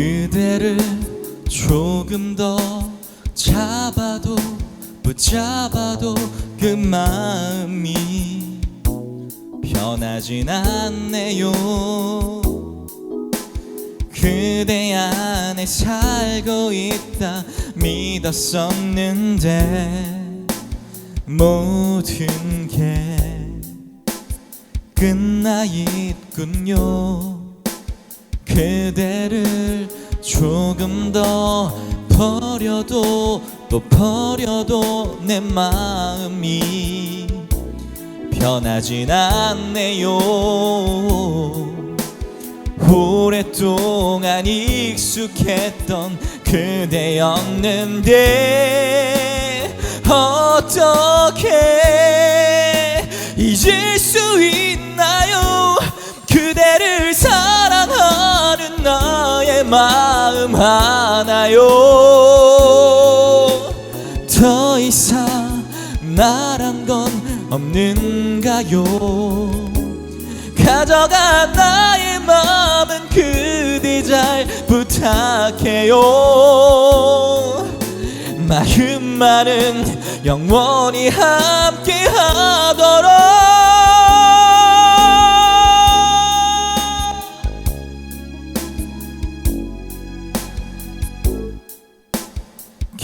그대를 조금 더 잡아도 붙잡아도 그 마음이 변하진 않네요. 그대 안에 살고 있다 믿었었는데 모든 게 끝나 있군요 그대를 조금 더 버려도 또 버려도 내 마음이 변하진 않네요. 오랫동안 익숙했던 그대였는데 어떻게 잊을 마음 하나요? 더 이상 나란 건 없는가요? 가져간 나의 마음은 그대 잘 부탁해요. 마음만은 영원히 함께 하도록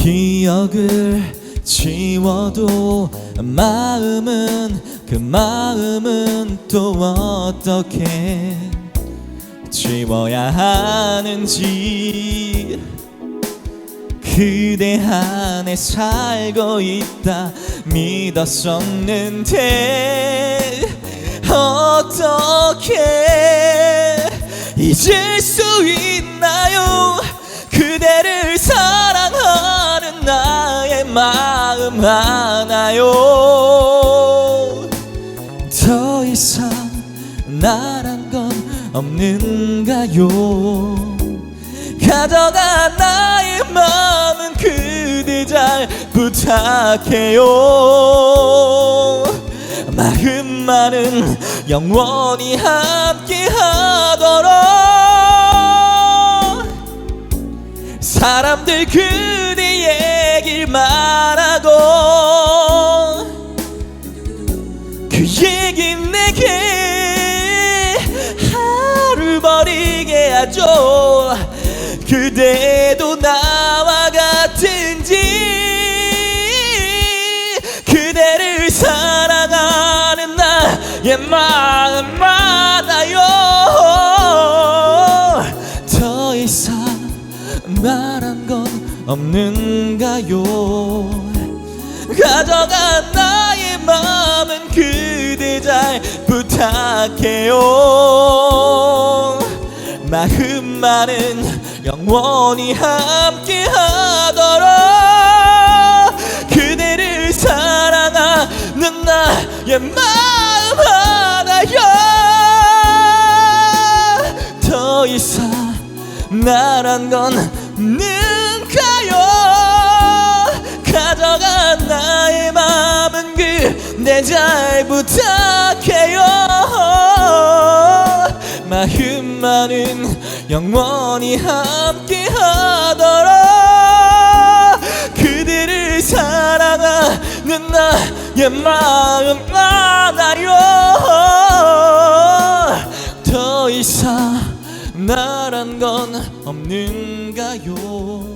기억을 지워도 마음은 그 마음은 또 어떻게 지워야 하는지. 그대 안에 살고 있다 믿었었는데 어떻게 잊을 수 있나 마음 하나요? 더 이상 나란 건 없는가요? 가져간 나의 마음은 그대 잘 부탁해요. 마음만은 영원히 함께 하도록 사람들 그대 얘길 말하고 그 얘기 내게 하루 버리게 하죠. 그대도 나와 같은지 그대를 사랑하는 나의 마음 많아요. 더 이상 말한 건 없는가요 가져간 나의 마음은 그대 잘 부탁해요. 마음만은 영원히 함께 하도록 그대를 사랑하는 나의 마음 하나요. 더 이상 나란 건 없는가요 가져간 나의 마음은 그대 잘 부탁해요. 마음만은 영원히 함께 하도록 그대를 사랑하는 나의 마음 알아요. 더 이상 나란 건 없는가요